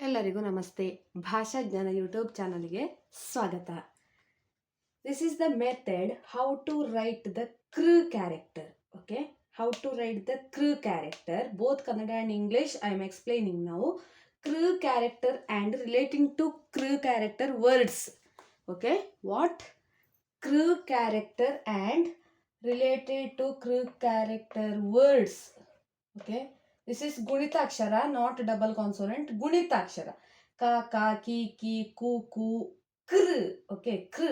ಎಲ್ಲರಿಗೂ ನಮಸ್ತೆ. ಭಾಷಾ ಜ್ಞಾನ ಯೂಟ್ಯೂಬ್ ಚಾನಲ್ಗೆ ಸ್ವಾಗತ. This is the method how to write the Kru character okay how to write the Kru character both Kannada and English I am explaining ನಾವು ಕೃ character and relating to ಕೃ character words okay what ಕೃ character and related to Kru character words okay this is ಗುಣಿತಾಕ್ಷರ not double consonant ಗುಣಿತಾಕ್ಷರ ಕ ಕ ಕಿ ಕಿ ಕು ಕು ಕೃ ಓಕೆ ಕೃ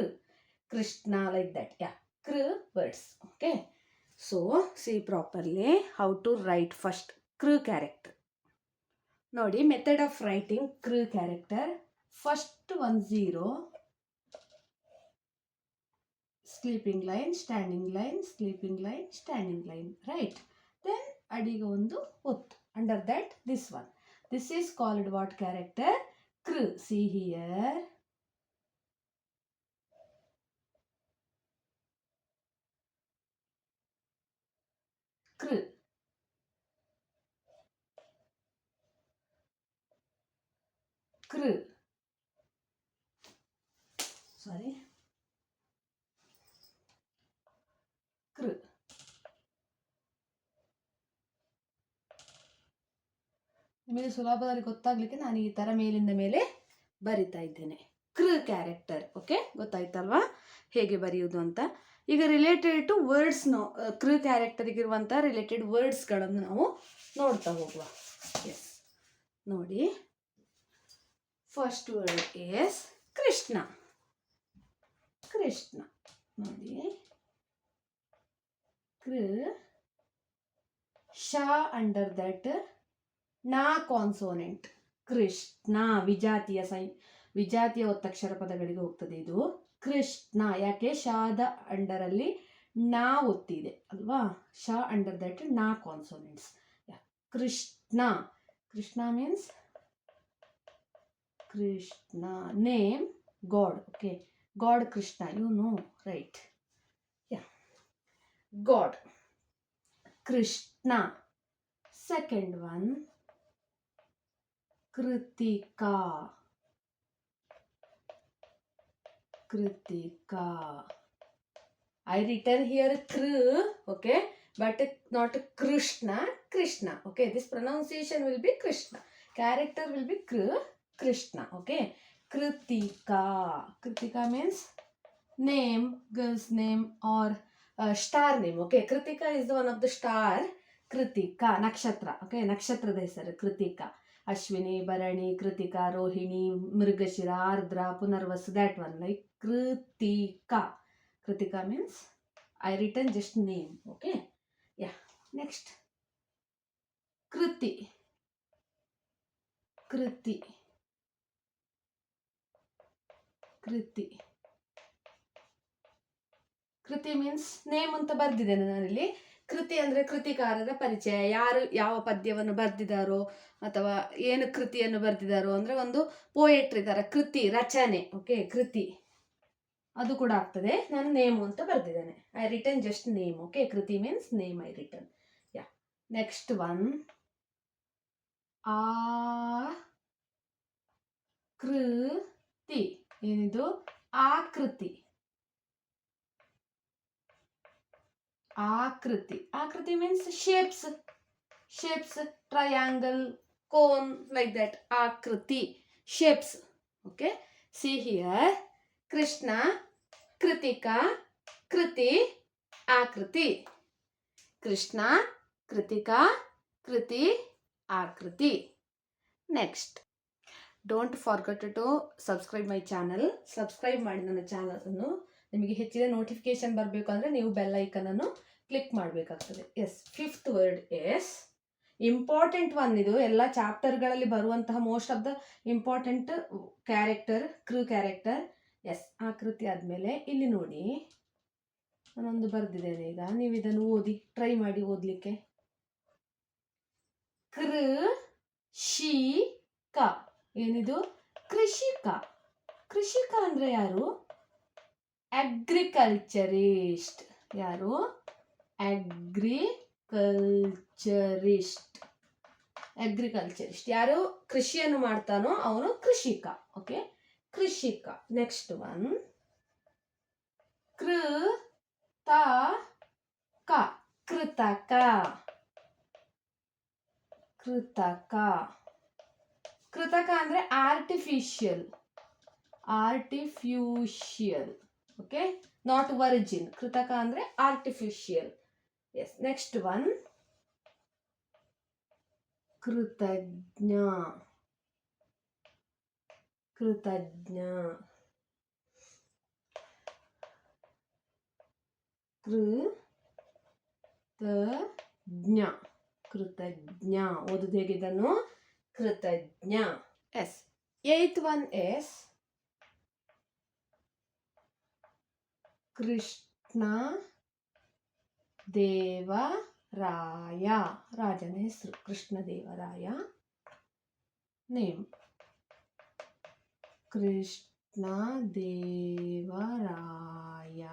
Krishna like that yeah Kru words okay so see properly how to write first Kru character ನೋಡಿ method of writing Kru character first one zero sleeping line standing line sleeping line standing line right then ಅಡಿಗೆ ಒಂದು ಒತ್ತು under that this one. This is called what character? Kr. See here. Kr. Kr. Sorry. ನಿಮಗೆ ಸುಲಭದಲ್ಲಿ ಗೊತ್ತಾಗ್ಲಿಕ್ಕೆ ನಾನು ಈ ಥರ ಮೇಲಿಂದ ಮೇಲೆ ಬರಿತಾ ಇದ್ದೇನೆ. ಕೃ ಕ್ಯಾರೆಕ್ಟರ್ ಓಕೆ ಗೊತ್ತಾಯ್ತಲ್ವಾ? ಹೇಗೆ ಬರೆಯುವುದು ಅಂತ? ಈಗ ರಿಲೇಟೆಡ್ ಟು ವರ್ಡ್ಸ್ ನೋ ಕೃ ಕ್ಯಾರೆಕ್ಟರಿಗಿರುವಂಥ ರಿಲೇಟೆಡ್ ವರ್ಡ್ಸ್ಗಳನ್ನು ನಾವು ನೋಡ್ತಾ ಹೋಗುವ. ಎಸ್ ನೋಡಿ. First word yes Krishna Krishna ನೋಡಿ. ಕೃ, ಶಾ ಅಂಡರ್ ದಟ್ ನಾ ಕಾನ್ಸೋನೆಂಟ್. ಕೃಷ್ಣ ವಿಜಾತಿಯ ಸೈ, ವಿಜಾತಿಯ ಒತ್ತಕ್ಷರ ಪದಗಳಿಗೆ ಹೋಗ್ತದೆ ಇದು. ಕೃಷ್ಣ, ಯಾಕೆ? ಶಾದ ಅಂಡರಲ್ಲಿ ನಾ ಒತ್ತಿದೆ, ಅಲ್ವಾ? ಶಾ ಅಂಡರ್ ದಟ್ ನಾ consonants. Krishna. Krishna means? Krishna name god, okay? God Krishna, you know, right. Yeah, god. Krishna. Second one. Krithika Krithika I return here ಕೃ okay but not Krishna Krishna okay this pronunciation will be Krishna character will be Kru Krishna okay Krithika Krithika means name girls name are star name okay Krithika is one of the star Krithika ನಕ್ಷತ್ರ okay ನಕ್ಷತ್ರದ ಹೆಸರು Krithika Ashwini, Bharani, Kritika, Rohini, Mrigashira, Ardra, Punarvasu that one like Kritika. Kritika means I return just name okay yeah next ಕೃತಿ. ಕೃತಿ. ಕೃತಿ. ಕೃತಿ means name ಅಂತ ಬರ್ದಿದ್ದೇನೆ ನಾನಿಲ್ಲಿ. ಕೃತಿ ಅಂದರೆ ಕೃತಿಕಾರರ ಪರಿಚಯ. ಯಾರು ಯಾವ ಪದ್ಯವನ್ನು ಬರೆದಿದ್ದಾರೋ ಅಥವಾ ಏನು ಕೃತಿಯನ್ನು ಬರೆದಿದ್ದಾರೋ ಅಂದರೆ ಒಂದು ಪೋಯೆಟ್ರಿ ಥರ ಕೃತಿ, ರಚನೆ ಓಕೆ ಕೃತಿ. ಅದು ಕೂಡ ಆಗ್ತದೆ. ನಾನು ನೇಮು ಅಂತ ಬರೆದಿದ್ದೇನೆ. I return just name okay Kriti means name I return yeah next one ಆ ಕೃತಿ. ಏನಿದು? ಆಕೃತಿ. ಆಕೃತಿ ಆಕೃತಿ means shapes shapes triangle cone like that ಆಕೃತಿ shapes okay see here Krishna Krittika Kriti ಆಕೃತಿ ಕೃಷ್ಣ ಕೃತಿಕಾ ಕೃತಿ ಆಕೃತಿ next don't forget to subscribe my channel subscribe ಮಾಡಿ ನನ್ನ ಚಾನಲನ್ನು ನಿಮಗೆ ಹೆಚ್ಚಿನ ನೋಟಿಫಿಕೇಶನ್ ಬರಬೇಕು ಅಂದರೆ ನೀವು ಬೆಲ್ ಐಕನನ್ನು ಕ್ಲಿಕ್ ಮಾಡಬೇಕಾಗ್ತದೆ. As fifth word as important one ಇದು ಎಲ್ಲ ಚಾಪ್ಟರ್ಗಳಲ್ಲಿ ಬರುವಂತಹ most of the important character crew character S ಆಕೃತಿ ಆದಮೇಲೆ ಇಲ್ಲಿ ನೋಡಿ. ನಾನೊಂದು ಬರೆದಿದ್ದೇನೆ ಈಗ. ನೀವು ಇದನ್ನು ಓದಿ ಟ್ರೈ ಮಾಡಿ ಓದಲಿಕ್ಕೆ. ಕೃ ಶಿ ಕ ಏನಿದು? ಕೃಷಿಕ. ಕೃಷಿಕ ಅಂದರೆ ಯಾರು? ಅಗ್ರಿಕಲ್ಚರಿಸ್ಟ್. ಯಾರು? ಅಗ್ರಿಕಲ್ಚರಿಸ್ಟ್. ಅಗ್ರಿಕಲ್ಚರಿಸ್ಟ್. ಯಾರು? ಕೃಷಿಯನ್ನು ಮಾಡ್ತಾನೋ ಅವನು ಕೃಷಿಕ. ಓಕೆ? ಕೃಷಿಕ. Next one. ಕೃ ತ ಕ ಕೃತಕ. ಕೃತಕ. ಕೃತಕ ಅಂದರೆ artificial artificial okay not virgin ಕೃತಕ ಅಂದ್ರೆ ಆರ್ಟಿಫಿಷಿಯಲ್ ಎಸ್ ನೆಕ್ಸ್ಟ್ ಒನ್ ಕೃತಜ್ಞ. ಕೃತಜ್ಞ. ಕೃತಜ್ಞ. ಕೃತಜ್ಞ. ಓದುದು ಹೇಗಿದನು ಕೃತಜ್ಞ. As eighth one as Krishna Devaraya. ರಾಜನ ಹೆಸರು Krishna Devaraya. Name Krishna Devaraya.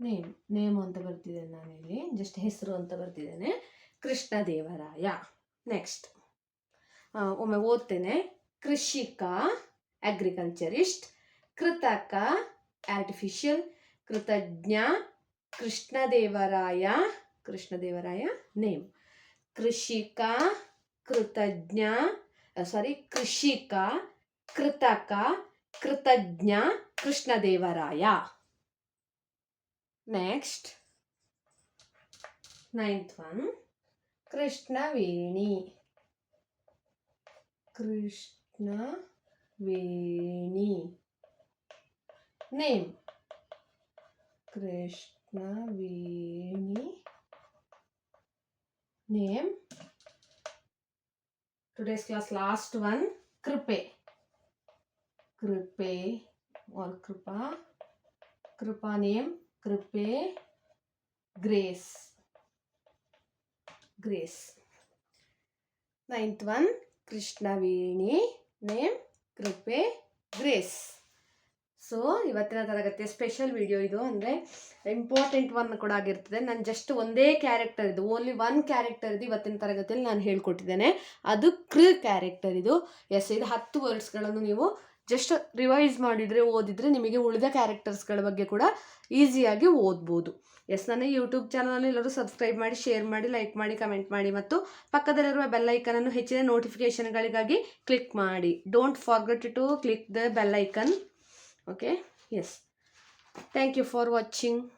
Name name ಅಂತ ಬರ್ತಿದ್ದೇನೆ ನಾನಿಲ್ಲಿ. ಜಸ್ಟ್ ಹೆಸರು ಅಂತ ಬರ್ತಿದ್ದೇನೆ. ಕೃಷ್ಣ ದೇವರಾಯ. ನೆಕ್ಸ್ಟ್ ಒಮ್ಮೆ ಓದ್ತೇನೆ. ಕೃಷಿಕ ಅಗ್ರಿಕಲ್ಚರಿಸ್ಟ್ ಕೃತಕ ಆರ್ಟಿಫಿಷಿಯಲ್ ಕೃತಜ್ಞ ಕೃಷ್ಣದೇವರಾಯ ಕೃಷ್ಣದೇವರಾಯ ನೇಮ್ ಕೃಷಿಕ ಕೃತಜ್ಞ ಸಾರಿ ಕೃಷಿಕ ಕೃತಕ ಕೃತಜ್ಞ Krishnadevaraya next ninth one Krishnaveni Krishna name krishnaveni name today's class last one kripe kripe or kripa kripa name kripe grace grace ninth one krishnaveni name kripe grace so ಇವತ್ತಿನ ತರಗತಿಯ special video ಇದು ಅಂದರೆ important one ಕೂಡ ಆಗಿರ್ತದೆ. ನಾನು just ಒಂದೇ character ಇದು only one character ಇದು ಇವತ್ತಿನ ತರಗತಿಯಲ್ಲಿ ನಾನು ಹೇಳ್ಕೊಟ್ಟಿದ್ದೇನೆ. ಅದು ಕೃ ಕ್ಯಾರೆಕ್ಟರ್ ಇದು. ಎಸ್ ಇದು ಹತ್ತು ವರ್ಡ್ಸ್ಗಳನ್ನು ನೀವು ಜಸ್ಟ್ ರಿವೈಸ್ ಮಾಡಿದರೆ, ಓದಿದರೆ ನಿಮಗೆ ಉಳಿದ ಕ್ಯಾರೆಕ್ಟರ್ಸ್ಗಳ ಬಗ್ಗೆ ಕೂಡ ಈಸಿಯಾಗಿ ಓದ್ಬೋದು. ಎಸ್ ನನ್ನ ಯೂಟ್ಯೂಬ್ ಚಾನಲನ್ನು ಎಲ್ಲರೂ ಸಬ್ಸ್ಕ್ರೈಬ್ ಮಾಡಿ ಶೇರ್ ಮಾಡಿ ಲೈಕ್ ಮಾಡಿ ಕಮೆಂಟ್ ಮಾಡಿ ಮತ್ತು ಪಕ್ಕದಲ್ಲಿರುವ ಬೆಲ್ ಐಕನನ್ನು ಹೆಚ್ಚಿನ ನೋಟಿಫಿಕೇಷನ್ಗಳಿಗಾಗಿ ಕ್ಲಿಕ್ ಮಾಡಿ. Don't forget to click the bell icon okay? Yes. Thank you for watching